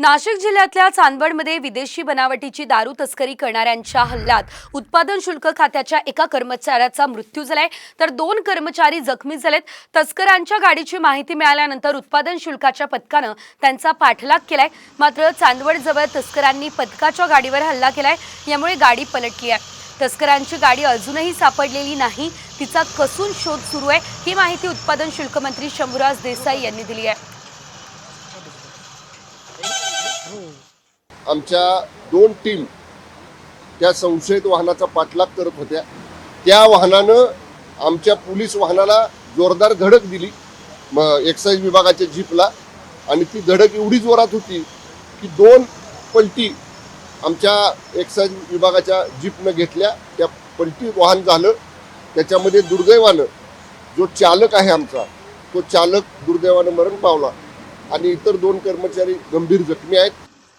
नाशिक जिल्ह्यातल्या चांदवडमध्ये विदेशी बनावटीची दारू तस्करी करणाऱ्यांच्या हल्ल्यात उत्पादन शुल्क खात्याच्या एका कर्मचाऱ्याचा मृत्यू झालाय. तर दोन कर्मचारी जखमी झालेत. तस्करांच्या गाडीची माहिती मिळाल्यानंतर उत्पादन शुल्काच्या पथकानं त्यांचा पाठलाग केलाय. मात्र चांदवडजवळ तस्करांनी पथकाच्या गाडीवर हल्ला केलाय. यामुळे गाडी पलटली आहे. तस्करांची गाडी अजूनही सापडलेली नाही. तिचा कसून शोध सुरू आहे. ही माहिती उत्पादन शुल्क मंत्री शंभूराज देसाई यांनी दिली आहे. हो. आमच्या दोन टीम त्या संशयित वाहनाचा पाठलाग करत होत्या. त्या वाहनानं आमच्या पोलीस वाहनाला जोरदार धडक दिली म एक्साईज विभागाच्या जीपला. आणि ती धडक एवढी जोरात होती की दोन पलटी आमच्या एक्साईज विभागाच्या जीपनं घेतल्या. त्या पलटी वाहन झालं. त्याच्यामध्ये दुर्दैवानं जो चालक आहे आमचा तो चालक दुर्दैवानं मरण पावला. आणि इतर दोन कर्मचारी गंभीर जखमी आहेत.